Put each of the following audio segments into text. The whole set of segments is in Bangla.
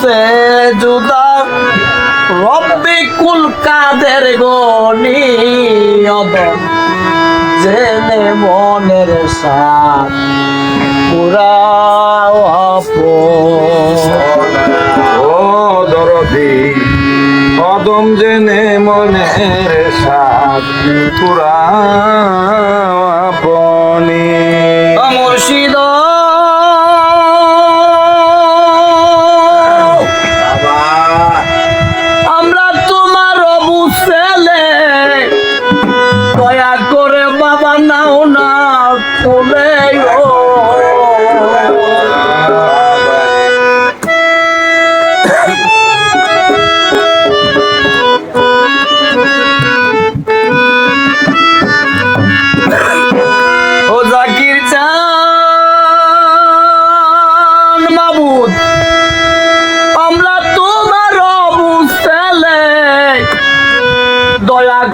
সে জুদা। রব্বি কুল কাদের গনি জেনে মনের সাথ পুরা ও দরদি কদম জেনে মনের সাত পুরা আপনি মুর্শিদ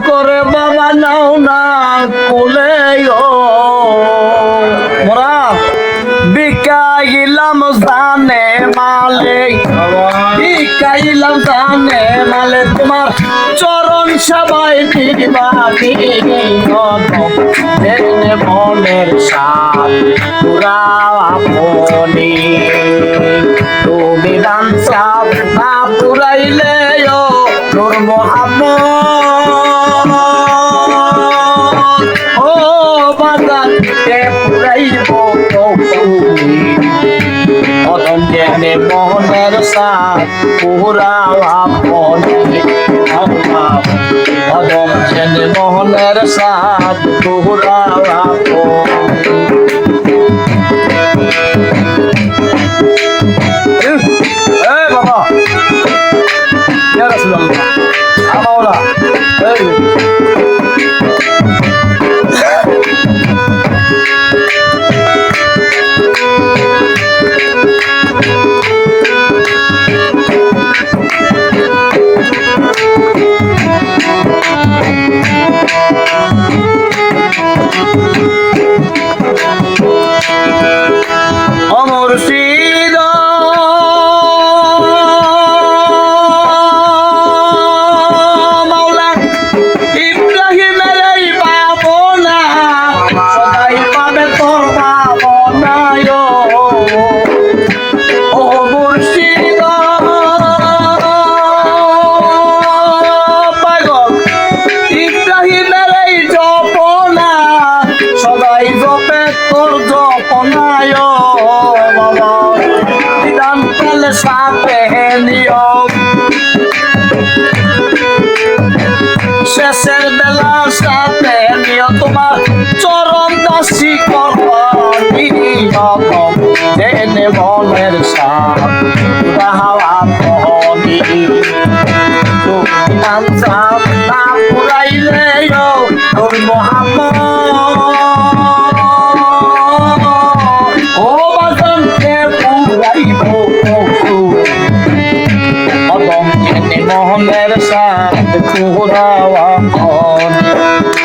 করে বাবা নাও না কোলে মোরা বিকাইলাম জানে মালে। বিকাইলাম জানে মালে। তোমার চরণ সবাই মনের সাথ আপনি। তুমি বাঞ্ছা না পুরাইলে তোর মোহাম্মদ কে পুরাইব তো তুমি অদম জেনে মোহনের সাথ পুরা আপনি অদম জেনে মোহনের সাথ পুরা আপনি সাথে নিয়ম শেষের বেলা সাথে নিয় তোমার চরণ দাসী করবানি জেনে মনের সাথ হাওয়া পুরাওয়া কর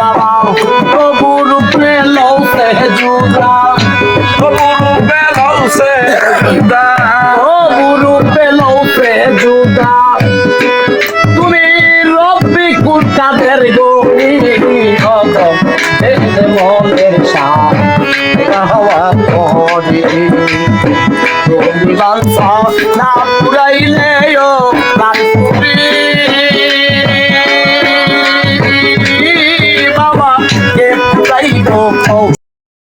বাবা প্রভু রূপে লৌতে জুদা প্রভু রূপে লৌতে জুদা প্রভু রূপে লৌতে জুদা তুমি রব্বি কুটাদের গনি অদম এনে মনের সাথ হাওয়া পড়ি তুমি বালসা না পুরাইলে ও বালসা